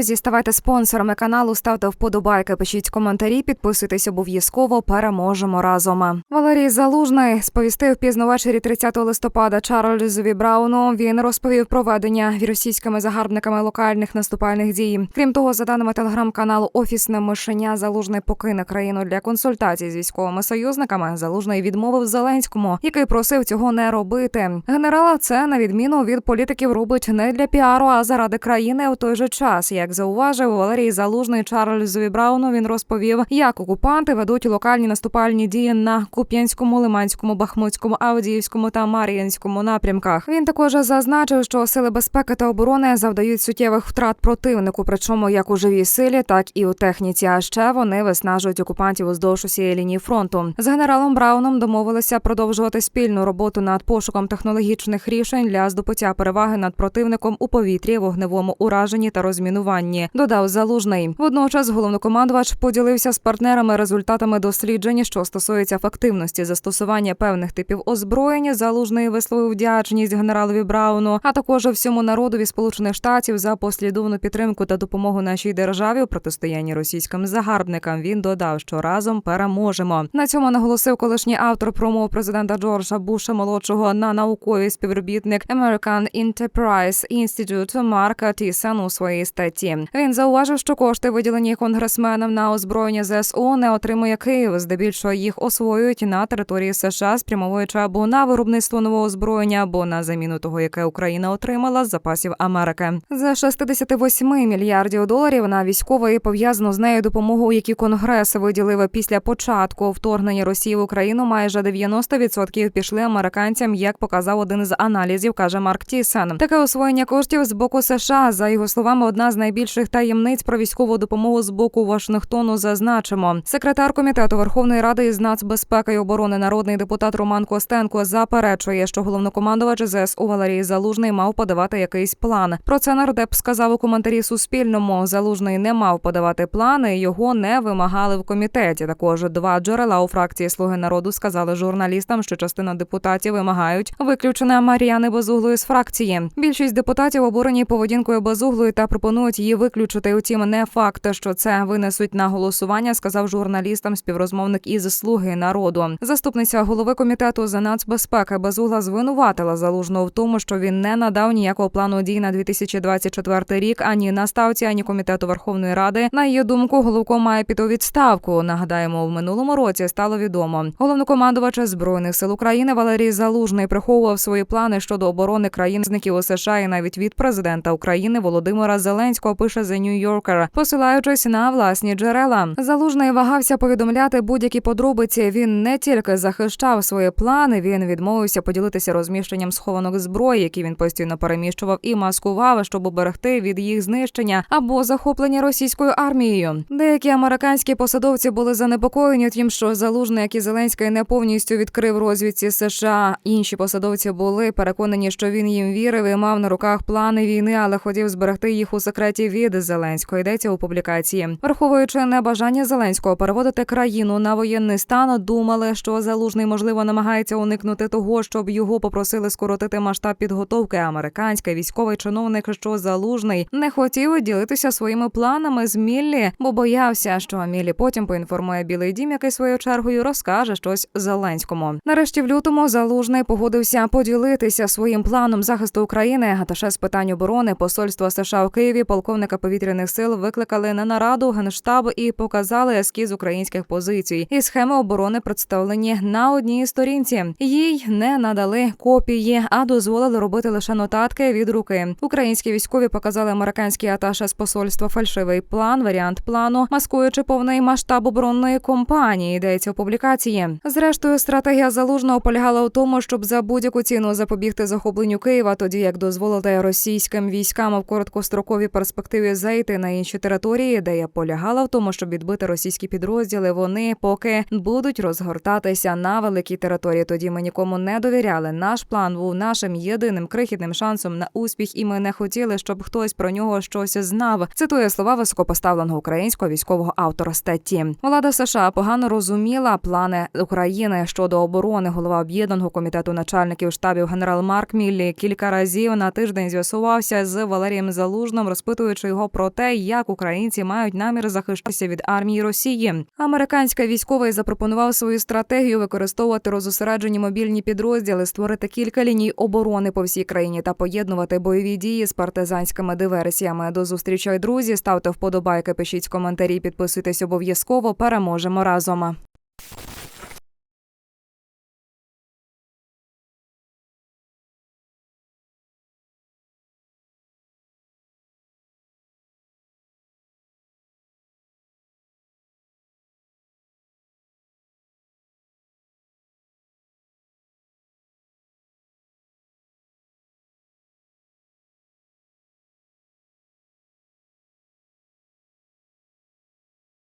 Друзі, ставайте спонсорами каналу, ставте вподобайки, пишіть коментарі, підписуйтесь обов'язково. Переможемо разом. Валерій Залужний сповістив пізно ввечері 30 листопада Чарльзові Брауну. Він розповів про ведення російськими загарбниками локальних наступальних дій. Крім того, за даними телеграм-каналу Офісне мишеня Залужний покине країну для консультацій з військовими союзниками. Залужний відмовив Зеленському, який просив цього не робити. Генерала це на відміну від політиків робить не для піару, а заради країни у той же час. Як зауважив Валерій Залужний Чарльзові Брауну, він розповів, як окупанти ведуть локальні наступальні дії на Куп'янському, Лиманському, Бахмутському, Авдіївському та Мар'їнському напрямках. Він також зазначив, що сили безпеки та оборони завдають суттєвих втрат противнику, причому як у живій силі, так і у техніці. А ще вони виснажують окупантів уздовж усієї лінії фронту. З генералом Брауном домовилися продовжувати спільну роботу над пошуком технологічних рішень для здобуття переваги над противником у повітрі, вогневому ураженні та розмінуванні. Додав залужний. Водночас головнокомандувач поділився з партнерами результатами досліджень, що стосується ефективності застосування певних типів озброєння. Залужний висловив вдячність генералові Брауну, а також всьому народові Сполучених Штатів за послідовну підтримку та допомогу нашій державі у протистоянні російським загарбникам. Він додав, що разом переможемо. На цьому наголосив колишній автор промов президента Джорджа Буша молодшого на науковий співробітник American Enterprise Institute Марк Тісон у своїй статті. Він зауважив, що кошти, виділені конгресменам на озброєння ЗСУ, не отримує Київ. Здебільшого їх освоюють на території США, спрямовуючи або на виробництво нового озброєння, або на заміну того, яке Україна отримала з запасів Америки. З 68 мільярдів доларів на військове і пов'язану з нею допомогу, які конгрес виділив після початку вторгнення Росії в Україну, майже 90% пішли американцям, як показав один з аналізів, каже Марк Тісен. Таке освоєння коштів з боку США, за його словами, одна з найбільших таємниць про військову допомогу з боку Вашингтону. Зазначимо, секретар комітету Верховної Ради із нацбезпеки і оборони народний депутат Роман Костенко заперечує, що головнокомандувач ЗСУ Валерій Залужний мав подавати якийсь план. Про це нардеп сказав у коментарі Суспільному. Залужний не мав подавати плани, його не вимагали в комітеті. Також два джерела у фракції Слуги народу сказали журналістам, що частина депутатів вимагають виключення Мар'яни Безуглої з фракції. Більшість депутатів обурені поведінкою Безуглої та пропонують її виключити. Утім, не факт, що це винесуть на голосування, сказав журналістам співрозмовник із Слуги народу. Заступниця голови комітету за нацбезпеки Безугла звинуватила залужного в тому, що він не надав ніякого плану дій на 2024 рік ані на ставці, ані комітету Верховної Ради. На її думку, головко має піти у відставку. Нагадаємо, в минулому році стало відомо. Головнокомандувач збройних сил України Валерій Залужний приховував свої плани щодо оборони країн-зників у США і навіть від президента України Володимира Зеленського. Пише The New Yorker, посилаючись на власні джерела. Залужний вагався повідомляти будь-які подробиці. Він не тільки захищав свої плани, він відмовився поділитися розміщенням схованок зброї, які він постійно переміщував і маскував, щоб уберегти від їх знищення або захоплення російською армією. Деякі американські посадовці були занепокоєні тим, що залужний, як і Зеленський, не повністю відкрив розвідці США. Інші посадовці були переконані, що він їм вірив і мав на руках плани війни, але хотів зберегти їх у секреті від Зеленського. Йдеться у публікації, враховуючи небажання Зеленського переводити країну на воєнний стан, думали, що залужний можливо намагається уникнути того, щоб його попросили скоротити масштаб підготовки. Американський військовий чиновник, що залужний, не хотів ділитися своїми планами з Міллі, бо боявся, що Міллі потім поінформує Білий Дім, який своєю чергою розкаже щось Зеленському. Нарешті в лютому залужний погодився поділитися своїм планом захисту України. Аташе з питань оборони посольства США у Києві, полковника повітряних сил викликали на нараду генштаб і показали ескіз українських позицій. І схеми оборони представлені на одній сторінці. Їй не надали копії, а дозволили робити лише нотатки від руки. Українські військові показали американські аташе з посольства фальшивий план, варіант плану, маскуючи повний масштаб оборонної компанії. Йдеться у публікації. Зрештою, стратегія залужного полягала у тому, щоб за будь-яку ціну запобігти захопленню Києва, тоді як дозволити російським військам в короткостроковій перспективі зайти на інші території. Ідея полягала в тому, щоб відбити російські підрозділи. Вони поки будуть розгортатися на великій території. Тоді ми нікому не довіряли. Наш план був нашим єдиним крихітним шансом на успіх, і ми не хотіли, щоб хтось про нього щось знав. Цитує слова високопоставленого українського військового автора статті. Влада США погано розуміла плани України щодо оборони. Голова об'єднаного комітету начальників штабів генерал Марк Міллі кілька разів на тиждень з'ясувався з Валерієм Залужним, розпитуючи запитуючи його про те, як українці мають намір захищатися від армії Росії. Американський військовий запропонував свою стратегію використовувати розосереджені мобільні підрозділи, створити кілька ліній оборони по всій країні та поєднувати бойові дії з партизанськими диверсіями. До зустрічей, друзі. Ставте вподобайки, пишіть коментарі, підписуйтесь обов'язково. Переможемо разом.